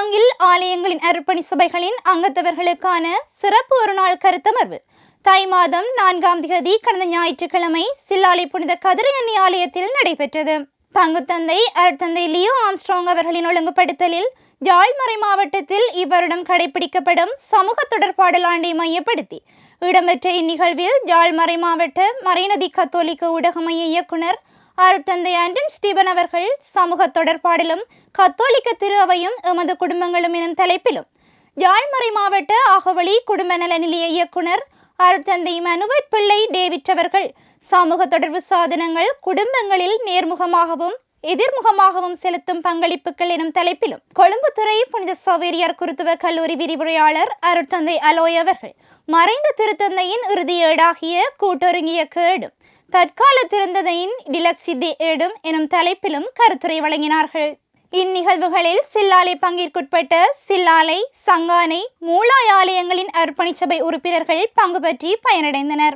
பங்கில் ஆலயங்களின் அர்ப்பணி சபைகளின் அங்கத்தவர்களுக்கான சிறப்பு ஒரு நாள் கருத்தமர்வு தை மாதம் நான்காம் திகதி கடந்த ஞாயிற்றுக்கிழமை சில்லாலை புனித கதிரையண்ணி ஆலயத்தில் நடைபெற்றது. பங்குத்தந்தை அருட்தந்தை லியோ ஆம்ஸ்ட்ராங் அவர்களின் ஒழுங்குபடுத்தலில் ஜாழ்மறை மாவட்டத்தில் இவ்வருடம் கடைபிடிக்கப்படும் சமூக தொடர்பாடல் ஆண்டை மையப்படுத்தி இடம்பெற்ற இந்நிகழ்வில் ஜாழ்மறை மாவட்ட மறைநதி கத்தோலிக்க ஊடக மைய இயக்குனர் அருட்தந்தை ஆண்டன் ஸ்டீபன் அவர்கள் சமூக தொடர்பாடலும் கத்தோலிக்க திரு அவையும் எமது குடும்பங்களும் எனும் தலைப்பிலும். யாழ்மறை மாவட்ட அகவழி குடும்ப நல நிலைய இயக்குனர் அருட்தந்தை மனுவட் பிள்ளை டேவிட் அவர்கள் சமூக தொடர்பு சாதனங்கள் குடும்பங்களில் நேர்முகமாகவும் எதிர்முகமாகவும் செலுத்தும் பங்களிப்புகள் எனும் தலைப்பிலும். கொழும்பு துறை புனித சவேரியார் குருத்துவ கல்லூரி விரிவுரையாளர் அருட்தந்தை அலோய் அவர்கள் மறைந்த திருத்தந்தையின் இறுதி ஏடாகிய கூட்டொருங்கிய கேடும். தற்கால திருந்ததையின் டிலக்சிதி எடும் எனும் தலைப்பிலும் கருத்துரை வழங்கினார்கள். இந்நிகழ்வுகளில் சில்லாலை பங்கிற்குட்பட்ட சில்லாலை சங்கானை மூலாய் ஆலயங்களின் அர்ப்பணிச்சபை உறுப்பினர்கள் பங்கு பற்றி பயனடைந்தனர்.